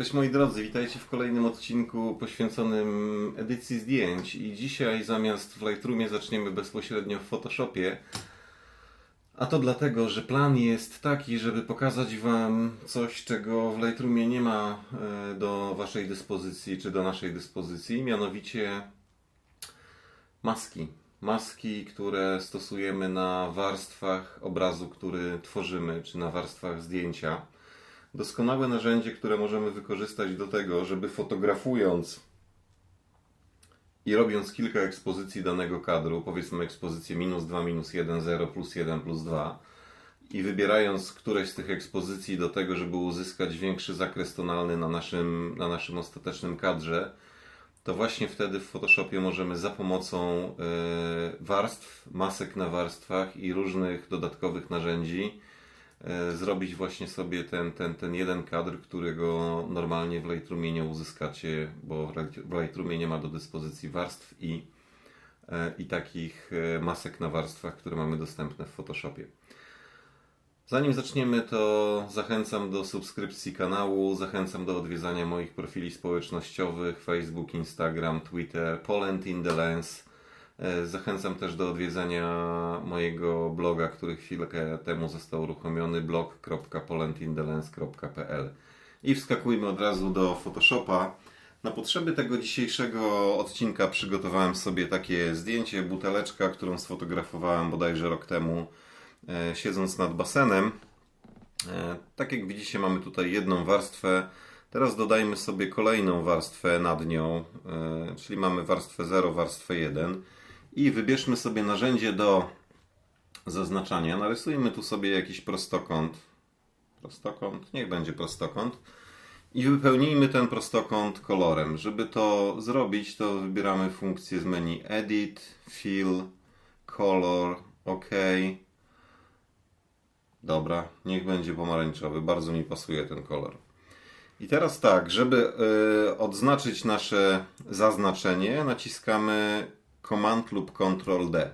Cześć moi drodzy, witajcie w kolejnym odcinku poświęconym edycji zdjęć i dzisiaj zamiast w Lightroomie zaczniemy bezpośrednio w Photoshopie. A to dlatego, że plan jest taki, żeby pokazać Wam coś, czego w Lightroomie nie ma e, do Waszej dyspozycji czy do naszej dyspozycji, mianowicie maski. Maski, które stosujemy na warstwach obrazu, który tworzymy, czy na warstwach zdjęcia doskonałe narzędzie, które możemy wykorzystać do tego, żeby fotografując i robiąc kilka ekspozycji danego kadru, powiedzmy ekspozycję minus 2, minus 1, 0, plus 1, plus 2 i wybierając któreś z tych ekspozycji do tego, żeby uzyskać większy zakres tonalny na naszym, na naszym ostatecznym kadrze, to właśnie wtedy w Photoshopie możemy za pomocą y, warstw, masek na warstwach i różnych dodatkowych narzędzi E, zrobić właśnie sobie ten, ten, ten jeden kadr, którego normalnie w Lightroomie nie uzyskacie, bo w Lightroomie nie ma do dyspozycji warstw i, e, i takich e, masek na warstwach, które mamy dostępne w Photoshopie. Zanim zaczniemy, to zachęcam do subskrypcji kanału, zachęcam do odwiedzania moich profili społecznościowych Facebook, Instagram, Twitter, Poland in the Lens. E, zachęcam też do odwiedzania mojego bloga, który chwilkę temu został uruchomiony blog.polandindelens.pl i wskakujmy od razu do Photoshopa. Na potrzeby tego dzisiejszego odcinka przygotowałem sobie takie zdjęcie, buteleczka, którą sfotografowałem bodajże rok temu, e, siedząc nad basenem. E, tak jak widzicie, mamy tutaj jedną warstwę. Teraz dodajmy sobie kolejną warstwę nad nią, czyli mamy warstwę 0, warstwę 1 i wybierzmy sobie narzędzie do zaznaczania. Narysujmy tu sobie jakiś prostokąt. Prostokąt, niech będzie prostokąt. I wypełnijmy ten prostokąt kolorem. Żeby to zrobić, to wybieramy funkcję z menu Edit, Fill, Color, OK. Dobra, niech będzie pomarańczowy. Bardzo mi pasuje ten kolor. I teraz tak, żeby y, odznaczyć nasze zaznaczenie, naciskamy Command lub Ctrl D.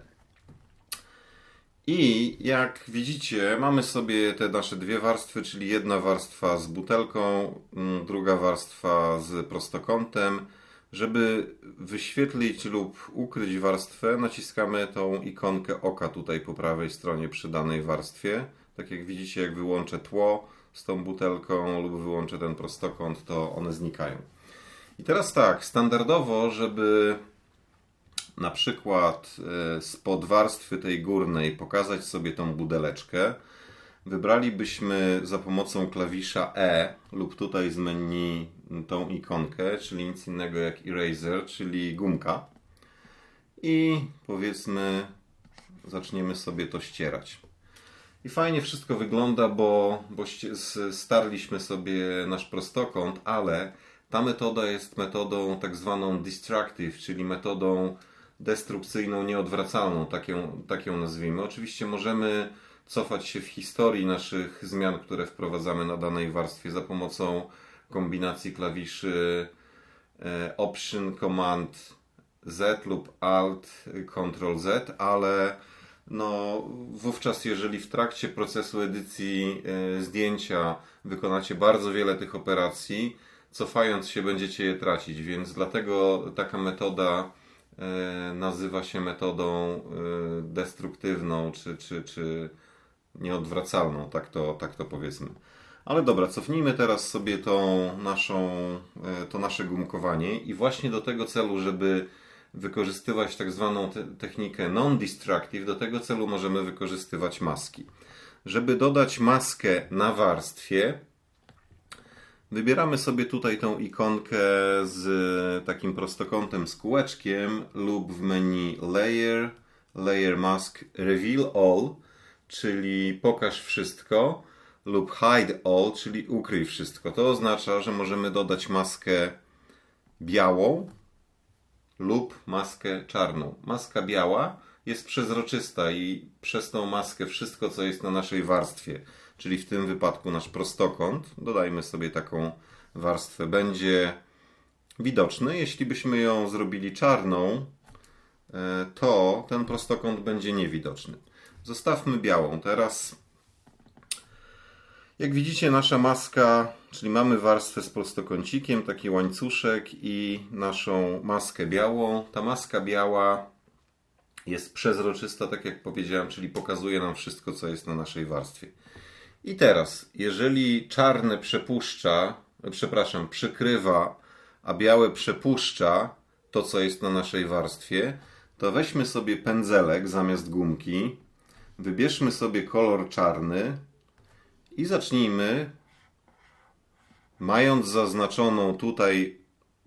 I jak widzicie, mamy sobie te nasze dwie warstwy, czyli jedna warstwa z butelką, mm, druga warstwa z prostokątem. Żeby wyświetlić lub ukryć warstwę, naciskamy tą ikonkę oka tutaj po prawej stronie przy danej warstwie. Tak jak widzicie, jak wyłączę tło z tą butelką lub wyłączę ten prostokąt, to one znikają. I teraz tak, standardowo, żeby na przykład e, spod warstwy tej górnej pokazać sobie tą budeleczkę, wybralibyśmy za pomocą klawisza E lub tutaj z menu tą ikonkę, czyli nic innego jak eraser, czyli gumka. I powiedzmy, zaczniemy sobie to ścierać. I fajnie wszystko wygląda, bo, bo starliśmy sobie nasz prostokąt, ale ta metoda jest metodą tak zwaną destructive, czyli metodą destrukcyjną, nieodwracalną, tak ją, tak ją nazwijmy. Oczywiście możemy cofać się w historii naszych zmian, które wprowadzamy na danej warstwie za pomocą kombinacji klawiszy e, Option, Command Z lub Alt, Ctrl Z, ale no, wówczas, jeżeli w trakcie procesu edycji e, zdjęcia wykonacie bardzo wiele tych operacji, cofając się będziecie je tracić, więc dlatego taka metoda nazywa się metodą e, destruktywną czy, czy, czy nieodwracalną, tak to, tak to powiedzmy. Ale dobra, cofnijmy teraz sobie tą naszą, e, to nasze gumkowanie i właśnie do tego celu, żeby wykorzystywać tak zwaną te technikę non-destructive, do tego celu możemy wykorzystywać maski. Żeby dodać maskę na warstwie, Wybieramy sobie tutaj tą ikonkę z takim prostokątem z kółeczkiem lub w menu Layer, Layer Mask Reveal All, czyli pokaż wszystko lub Hide All, czyli ukryj wszystko. To oznacza, że możemy dodać maskę białą lub maskę czarną. Maska biała jest przezroczysta i przez tą maskę wszystko, co jest na naszej warstwie, czyli w tym wypadku nasz prostokąt, dodajmy sobie taką warstwę, będzie widoczny. Jeśli byśmy ją zrobili czarną, e, to ten prostokąt będzie niewidoczny. Zostawmy białą. Teraz Jak widzicie, nasza maska, czyli mamy warstwę z prostokącikiem, taki łańcuszek i naszą maskę białą. Ta maska biała jest przezroczysta, tak jak powiedziałem, czyli pokazuje nam wszystko, co jest na naszej warstwie. I teraz, jeżeli czarne przepuszcza, przepraszam, przykrywa, a białe przepuszcza to, co jest na naszej warstwie, to weźmy sobie pędzelek zamiast gumki, wybierzmy sobie kolor czarny i zacznijmy, mając zaznaczoną tutaj,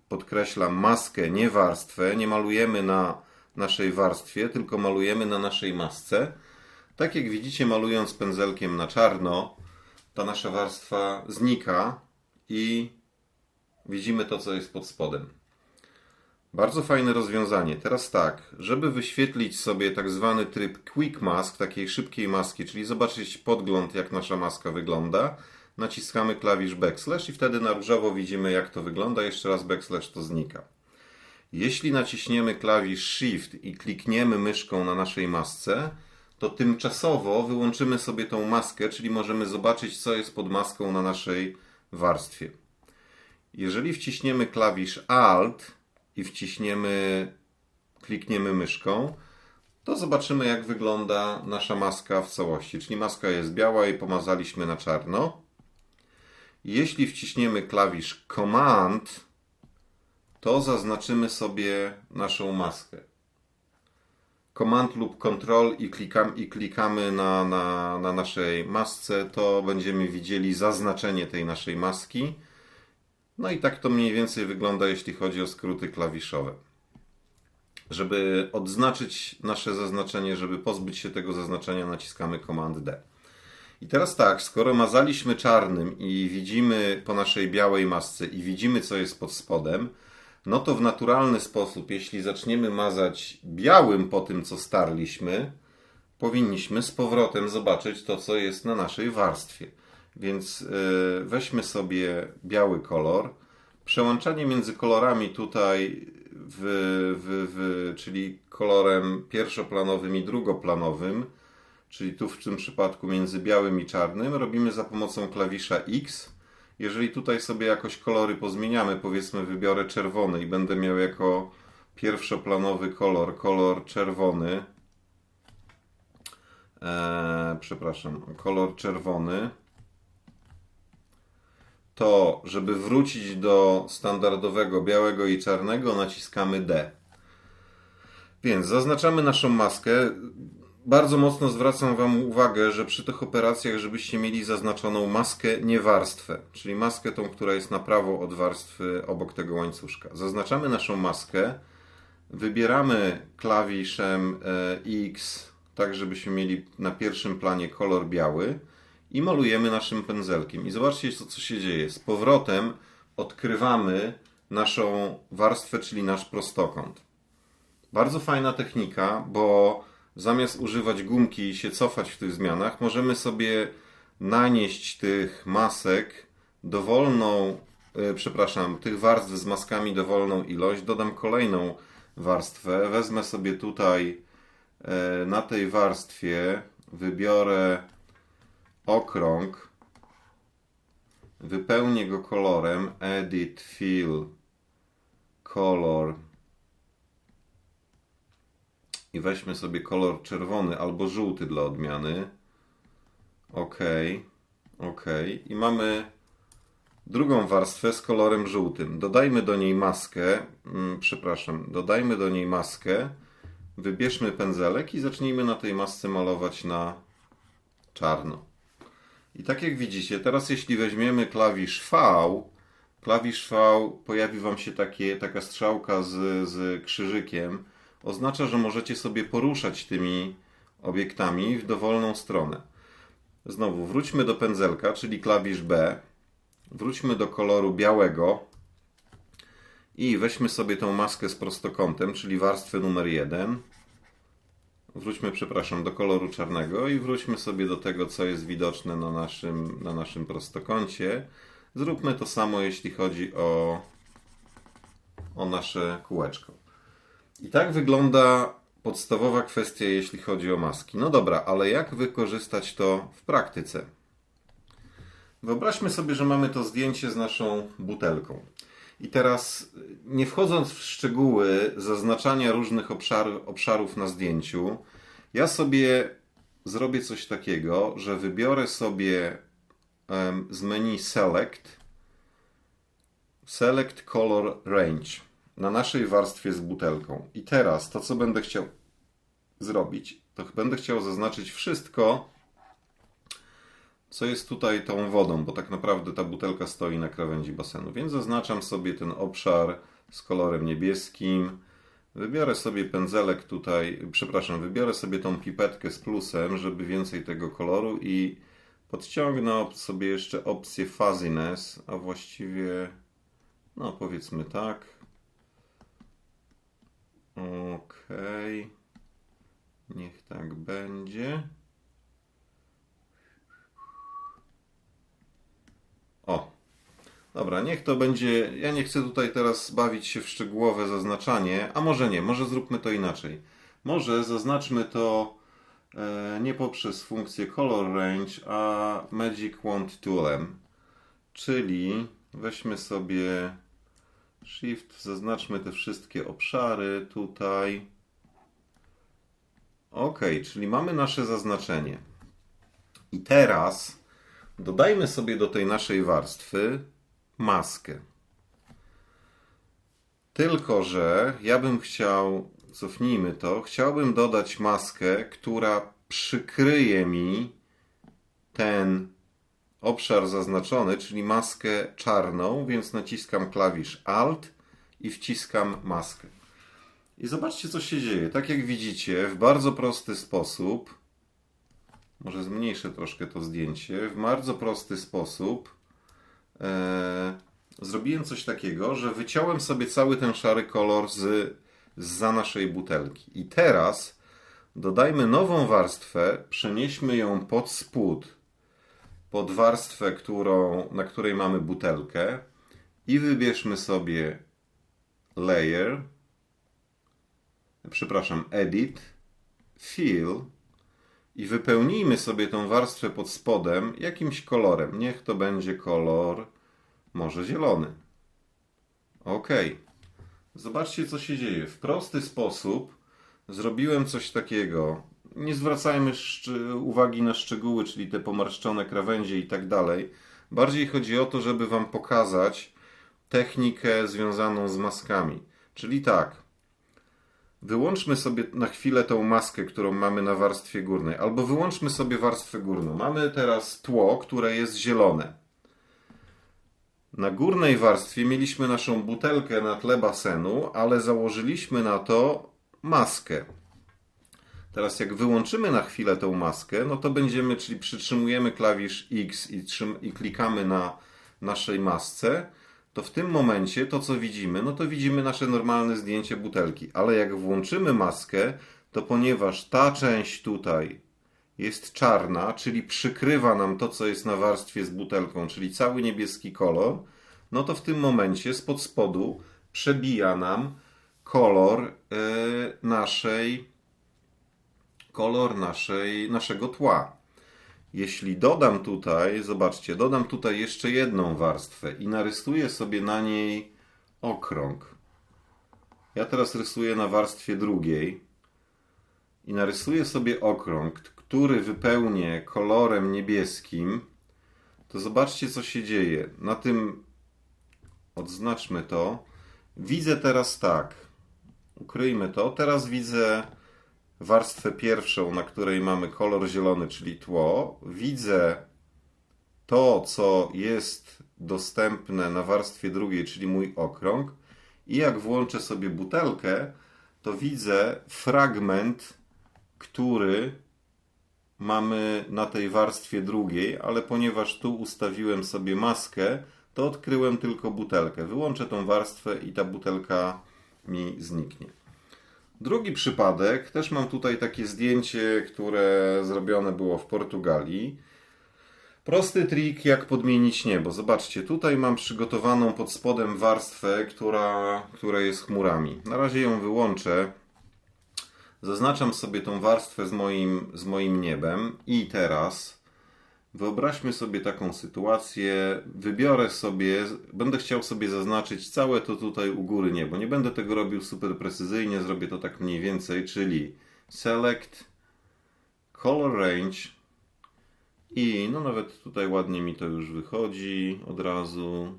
podkreślam, maskę, nie warstwę, nie malujemy na naszej warstwie, tylko malujemy na naszej masce. Tak jak widzicie, malując pędzelkiem na czarno, ta nasza warstwa znika i widzimy to, co jest pod spodem. Bardzo fajne rozwiązanie. Teraz tak, żeby wyświetlić sobie tak zwany tryb Quick Mask, takiej szybkiej maski, czyli zobaczyć podgląd, jak nasza maska wygląda, naciskamy klawisz backslash i wtedy na różowo widzimy, jak to wygląda. Jeszcze raz backslash to znika. Jeśli naciśniemy klawisz Shift i klikniemy myszką na naszej masce, to tymczasowo wyłączymy sobie tą maskę, czyli możemy zobaczyć, co jest pod maską na naszej warstwie. Jeżeli wciśniemy klawisz Alt i wciśniemy, klikniemy myszką, to zobaczymy, jak wygląda nasza maska w całości. Czyli maska jest biała i pomazaliśmy na czarno. Jeśli wciśniemy klawisz Command, to zaznaczymy sobie naszą maskę. Command lub Control i, klikam, i klikamy na, na, na naszej masce, to będziemy widzieli zaznaczenie tej naszej maski. No i tak to mniej więcej wygląda, jeśli chodzi o skróty klawiszowe. Żeby odznaczyć nasze zaznaczenie, żeby pozbyć się tego zaznaczenia, naciskamy Command D. I teraz tak, skoro mazaliśmy czarnym i widzimy po naszej białej masce i widzimy, co jest pod spodem, no to w naturalny sposób, jeśli zaczniemy mazać białym po tym, co starliśmy, powinniśmy z powrotem zobaczyć to, co jest na naszej warstwie. Więc yy, weźmy sobie biały kolor. Przełączanie między kolorami tutaj, w, w, w, czyli kolorem pierwszoplanowym i drugoplanowym, czyli tu w tym przypadku między białym i czarnym, robimy za pomocą klawisza X jeżeli tutaj sobie jakoś kolory pozmieniamy, powiedzmy wybiorę czerwony i będę miał jako pierwszoplanowy kolor, kolor czerwony, eee, przepraszam, kolor czerwony, to żeby wrócić do standardowego białego i czarnego naciskamy D. Więc zaznaczamy naszą maskę bardzo mocno zwracam Wam uwagę, że przy tych operacjach, żebyście mieli zaznaczoną maskę, nie warstwę, czyli maskę tą, która jest na prawo od warstwy obok tego łańcuszka. Zaznaczamy naszą maskę, wybieramy klawiszem e, X, tak żebyśmy mieli na pierwszym planie kolor biały i malujemy naszym pędzelkiem. I zobaczcie, co, co się dzieje. Z powrotem odkrywamy naszą warstwę, czyli nasz prostokąt. Bardzo fajna technika, bo zamiast używać gumki i się cofać w tych zmianach, możemy sobie nanieść tych masek dowolną, yy, przepraszam, tych warstw z maskami dowolną ilość. Dodam kolejną warstwę. Wezmę sobie tutaj yy, na tej warstwie, wybiorę okrąg, wypełnię go kolorem Edit Fill Color i weźmy sobie kolor czerwony albo żółty dla odmiany. OK, OK. I mamy drugą warstwę z kolorem żółtym. Dodajmy do niej maskę, hmm, przepraszam, dodajmy do niej maskę, wybierzmy pędzelek i zacznijmy na tej masce malować na czarno. I tak jak widzicie, teraz jeśli weźmiemy klawisz V, klawisz V pojawi Wam się takie, taka strzałka z, z krzyżykiem, oznacza, że możecie sobie poruszać tymi obiektami w dowolną stronę. Znowu wróćmy do pędzelka, czyli klawisz B. Wróćmy do koloru białego i weźmy sobie tą maskę z prostokątem, czyli warstwę numer 1. Wróćmy, przepraszam, do koloru czarnego i wróćmy sobie do tego, co jest widoczne na naszym, na naszym prostokącie. Zróbmy to samo, jeśli chodzi o, o nasze kółeczko. I tak wygląda podstawowa kwestia, jeśli chodzi o maski. No dobra, ale jak wykorzystać to w praktyce? Wyobraźmy sobie, że mamy to zdjęcie z naszą butelką. I teraz, nie wchodząc w szczegóły zaznaczania różnych obszar, obszarów na zdjęciu, ja sobie zrobię coś takiego, że wybiorę sobie em, z menu Select Select Color Range na naszej warstwie z butelką. I teraz to, co będę chciał zrobić, to będę chciał zaznaczyć wszystko, co jest tutaj tą wodą, bo tak naprawdę ta butelka stoi na krawędzi basenu. Więc zaznaczam sobie ten obszar z kolorem niebieskim. Wybiorę sobie pędzelek tutaj, przepraszam, wybiorę sobie tą pipetkę z plusem, żeby więcej tego koloru i podciągnę sobie jeszcze opcję fuzziness, a właściwie, no powiedzmy tak. Okej. Niech tak będzie. O. Dobra, niech to będzie. Ja nie chcę tutaj teraz bawić się w szczegółowe zaznaczanie, a może nie, może zróbmy to inaczej. Może zaznaczmy to e, nie poprzez funkcję Color Range, a Magic Wand Toolem. Czyli weźmy sobie Shift, zaznaczmy te wszystkie obszary tutaj. Ok, czyli mamy nasze zaznaczenie. I teraz dodajmy sobie do tej naszej warstwy maskę. Tylko, że ja bym chciał, cofnijmy to, chciałbym dodać maskę, która przykryje mi ten obszar zaznaczony, czyli maskę czarną, więc naciskam klawisz Alt i wciskam maskę. I zobaczcie, co się dzieje. Tak jak widzicie, w bardzo prosty sposób, może zmniejszę troszkę to zdjęcie, w bardzo prosty sposób e, zrobiłem coś takiego, że wyciąłem sobie cały ten szary kolor z, za naszej butelki. I teraz dodajmy nową warstwę, przenieśmy ją pod spód, pod warstwę, którą, na której mamy butelkę i wybierzmy sobie Layer, przepraszam, Edit, Fill i wypełnijmy sobie tą warstwę pod spodem jakimś kolorem. Niech to będzie kolor może zielony. Ok. Zobaczcie, co się dzieje. W prosty sposób zrobiłem coś takiego. Nie zwracajmy uwagi na szczegóły, czyli te pomarszczone krawędzie i tak dalej. Bardziej chodzi o to, żeby Wam pokazać technikę związaną z maskami. Czyli tak, wyłączmy sobie na chwilę tą maskę, którą mamy na warstwie górnej, albo wyłączmy sobie warstwę górną. Mamy teraz tło, które jest zielone. Na górnej warstwie mieliśmy naszą butelkę na tle basenu, ale założyliśmy na to maskę. Teraz jak wyłączymy na chwilę tą maskę, no to będziemy, czyli przytrzymujemy klawisz X i, trzym, i klikamy na naszej masce, to w tym momencie to co widzimy, no to widzimy nasze normalne zdjęcie butelki. Ale jak włączymy maskę, to ponieważ ta część tutaj jest czarna, czyli przykrywa nam to, co jest na warstwie z butelką, czyli cały niebieski kolor, no to w tym momencie spod spodu przebija nam kolor yy, naszej kolor naszej, naszego tła. Jeśli dodam tutaj, zobaczcie, dodam tutaj jeszcze jedną warstwę i narysuję sobie na niej okrąg. Ja teraz rysuję na warstwie drugiej i narysuję sobie okrąg, który wypełnię kolorem niebieskim, to zobaczcie, co się dzieje. Na tym odznaczmy to. Widzę teraz tak. Ukryjmy to. Teraz widzę warstwę pierwszą, na której mamy kolor zielony, czyli tło, widzę to, co jest dostępne na warstwie drugiej, czyli mój okrąg, i jak włączę sobie butelkę, to widzę fragment, który mamy na tej warstwie drugiej, ale ponieważ tu ustawiłem sobie maskę, to odkryłem tylko butelkę. Wyłączę tą warstwę i ta butelka mi zniknie. Drugi przypadek, też mam tutaj takie zdjęcie, które zrobione było w Portugalii. Prosty trik, jak podmienić niebo. Zobaczcie, tutaj mam przygotowaną pod spodem warstwę, która, która jest chmurami. Na razie ją wyłączę. Zaznaczam sobie tą warstwę z moim, z moim niebem i teraz Wyobraźmy sobie taką sytuację. Wybiorę sobie, będę chciał sobie zaznaczyć całe to tutaj u góry niebo. Nie będę tego robił super precyzyjnie, zrobię to tak mniej więcej, czyli select color range i no nawet tutaj ładnie mi to już wychodzi od razu.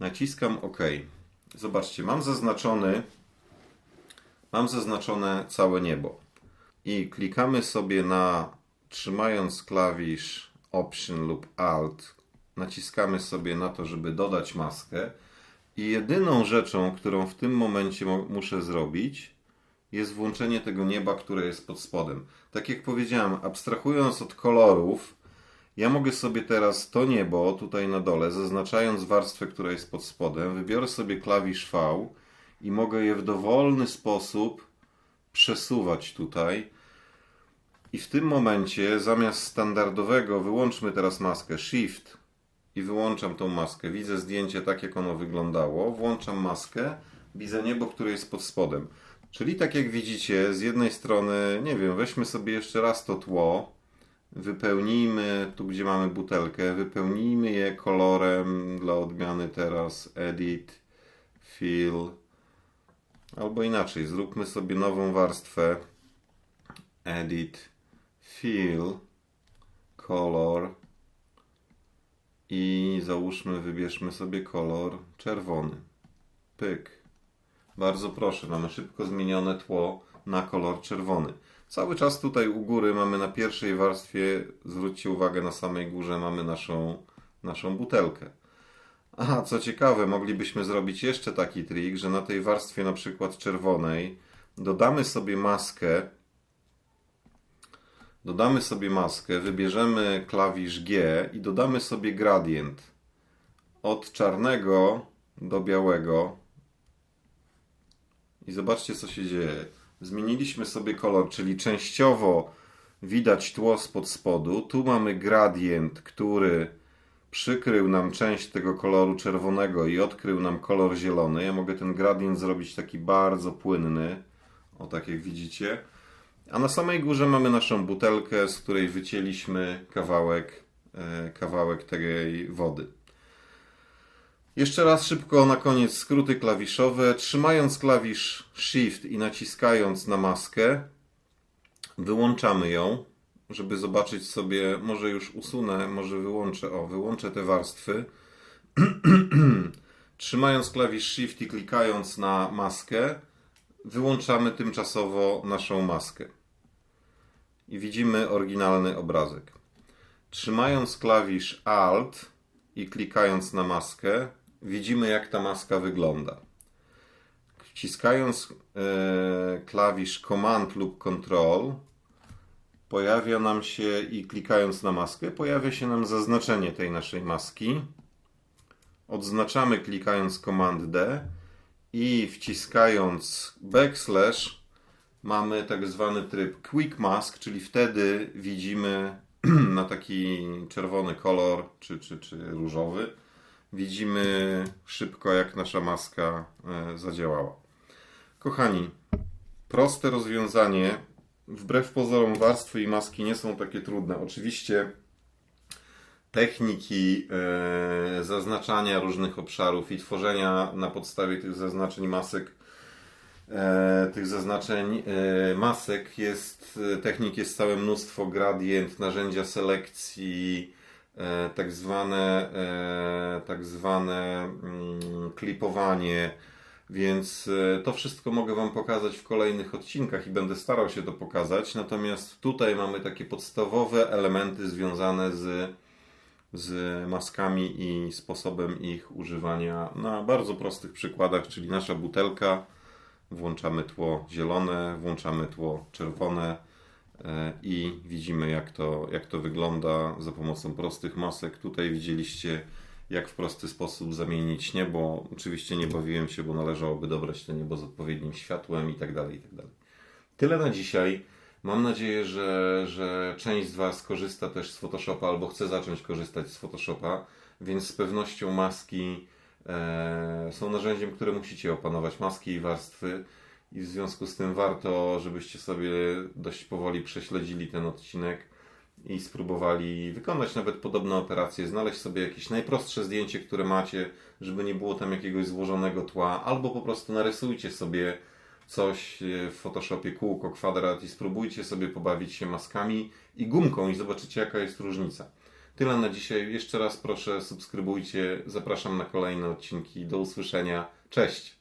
Naciskam OK. Zobaczcie, mam zaznaczony mam zaznaczone całe niebo. I klikamy sobie na trzymając klawisz Option lub Alt, naciskamy sobie na to, żeby dodać maskę. I jedyną rzeczą, którą w tym momencie muszę zrobić, jest włączenie tego nieba, które jest pod spodem. Tak jak powiedziałem, abstrahując od kolorów, ja mogę sobie teraz to niebo tutaj na dole, zaznaczając warstwę, która jest pod spodem, wybiorę sobie klawisz V i mogę je w dowolny sposób przesuwać tutaj. I w tym momencie zamiast standardowego wyłączmy teraz maskę Shift i wyłączam tą maskę. Widzę zdjęcie tak, jak ono wyglądało. Włączam maskę, widzę niebo, które jest pod spodem. Czyli tak jak widzicie, z jednej strony, nie wiem, weźmy sobie jeszcze raz to tło, wypełnijmy tu, gdzie mamy butelkę, wypełnijmy je kolorem dla odmiany teraz Edit, Fill, albo inaczej, zróbmy sobie nową warstwę Edit, Fill, Color i załóżmy, wybierzmy sobie kolor czerwony. Pyk. Bardzo proszę, mamy szybko zmienione tło na kolor czerwony. Cały czas tutaj u góry mamy na pierwszej warstwie, zwróćcie uwagę, na samej górze mamy naszą, naszą butelkę. Aha, co ciekawe, moglibyśmy zrobić jeszcze taki trik, że na tej warstwie na przykład czerwonej dodamy sobie maskę, dodamy sobie maskę, wybierzemy klawisz G i dodamy sobie gradient od czarnego do białego i zobaczcie co się dzieje. Zmieniliśmy sobie kolor, czyli częściowo widać tło spod spodu. Tu mamy gradient, który przykrył nam część tego koloru czerwonego i odkrył nam kolor zielony. Ja mogę ten gradient zrobić taki bardzo płynny, o tak jak widzicie. A na samej górze mamy naszą butelkę, z której wycięliśmy kawałek, e, kawałek tej wody. Jeszcze raz szybko na koniec skróty klawiszowe. Trzymając klawisz Shift i naciskając na maskę, wyłączamy ją, żeby zobaczyć sobie, może już usunę, może wyłączę, o, wyłączę te warstwy. Trzymając klawisz Shift i klikając na maskę, wyłączamy tymczasowo naszą maskę. I widzimy oryginalny obrazek. Trzymając klawisz Alt i klikając na maskę, widzimy jak ta maska wygląda. Wciskając e, klawisz Command lub Control, pojawia nam się i klikając na maskę, pojawia się nam zaznaczenie tej naszej maski. Odznaczamy klikając Command D i wciskając backslash mamy tak zwany tryb Quick Mask, czyli wtedy widzimy na taki czerwony kolor czy, czy, czy różowy widzimy szybko, jak nasza maska e, zadziałała. Kochani, proste rozwiązanie. Wbrew pozorom, warstwy i maski nie są takie trudne. Oczywiście techniki e, zaznaczania różnych obszarów i tworzenia na podstawie tych zaznaczeń masek tych zaznaczeń masek jest technik jest całe mnóstwo gradient, narzędzia selekcji, E, tak zwane, e, tak zwane mm, klipowanie, więc e, to wszystko mogę Wam pokazać w kolejnych odcinkach i będę starał się to pokazać. Natomiast tutaj mamy takie podstawowe elementy związane z, z maskami i sposobem ich używania na bardzo prostych przykładach, czyli nasza butelka, włączamy tło zielone, włączamy tło czerwone E, i widzimy jak to, jak to wygląda za pomocą prostych masek. Tutaj widzieliście jak w prosty sposób zamienić niebo. Oczywiście nie bawiłem się, bo należałoby dobrać to niebo z odpowiednim światłem i tak dalej, i tak dalej. Tyle na dzisiaj. Mam nadzieję, że, że część z Was korzysta też z Photoshopa albo chce zacząć korzystać z Photoshopa, więc z pewnością maski są narzędziem, które musicie opanować. Maski i warstwy i w związku z tym warto, żebyście sobie dość powoli prześledzili ten odcinek i spróbowali wykonać nawet podobne operacje, znaleźć sobie jakieś najprostsze zdjęcie, które macie, żeby nie było tam jakiegoś złożonego tła, albo po prostu narysujcie sobie coś e, w Photoshopie kółko, kwadrat i spróbujcie sobie pobawić się maskami i gumką i zobaczycie jaka jest różnica. Tyle na dzisiaj. Jeszcze raz proszę subskrybujcie. Zapraszam na kolejne odcinki. Do usłyszenia. Cześć!